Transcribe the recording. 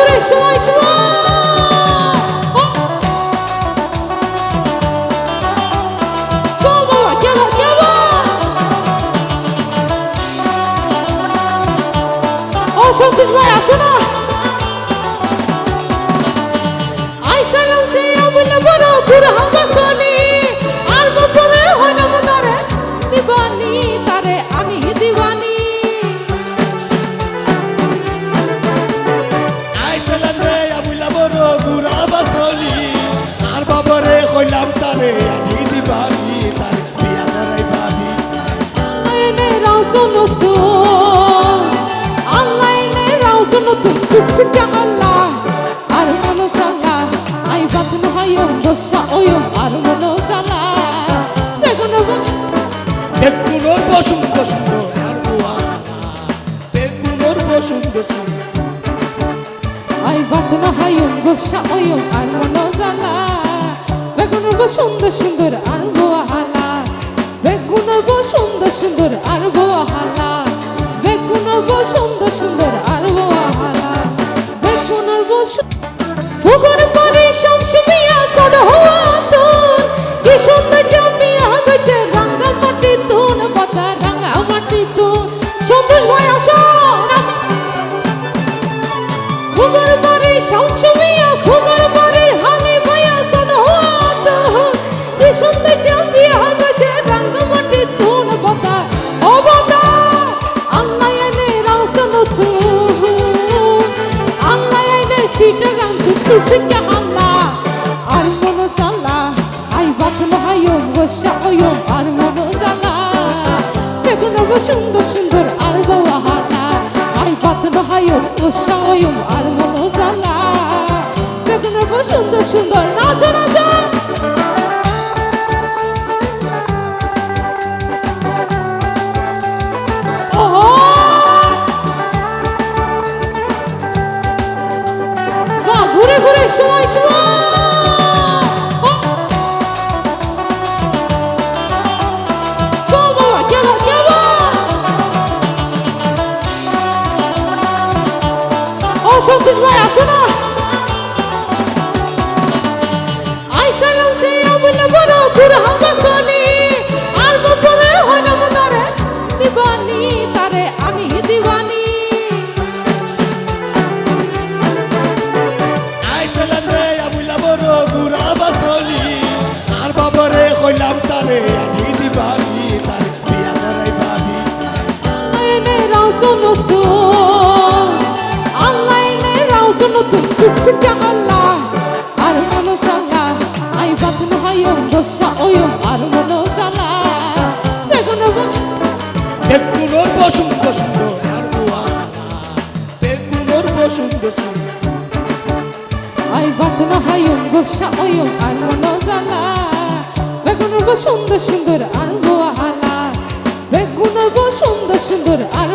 ঘুরে সময় সন্তোষ ভাই আসো না। তারে আমি দিবানি তার বিয়া ধরাই বাবি আইনে রাউসন তো আল্লাহ এনে রাউসন তো সুখ সুখ আল্লাহ আর মনো জালা আই বাতন হায়ম বসা ওয়ম আর মনো জালা বেগুন বেগুনোর বসুন্দর সুন্দর আর গোয়া বেগুনোর বসুন্দর সুন্দর। আই বাতন হায়ম বসা ওয়ম আর মনো জালা বেগুন সুন্দর সুন্দর আর বোহালা বেগুনের বো সুন্দর সুন্দর আর বোহালা বেগুনের বো সুন্দর সুন্দর আর বোহালা বেগুনের বো ফুগর পরে শামসুমিয়া সড গান সুসিকা হাল্লা আর মনো জালা আই বাতন হায়ম বসায়ম আর মনো জালা বেগুন সুন্দর সুন্দর আর বাবা হালা আই বাতন হায়ম বসায়ম আর মনো জালা বেগুন সুন্দর সুন্দর নাচো। সময় সন্তোষ ভাই আসো না। বাবারে কইলাম তারে আমি দিবানি তার বিয়া ধরাই তো আল্লাহ এনে রাউসন তো সুখ সুখ আল্লাহ আর মনো জালা আই বাতন হায়ম বসা ওয়ম আর মনো জালা বেগুন বেগুনোর বসুন্দর সুন্দর আর সুন্দর আই বাতন হায়ম বসা ওয়ম আর মনো বেগুন সুন্দর সুন্দর আর বো আলা বেগুন সুন্দর সুন্দর আর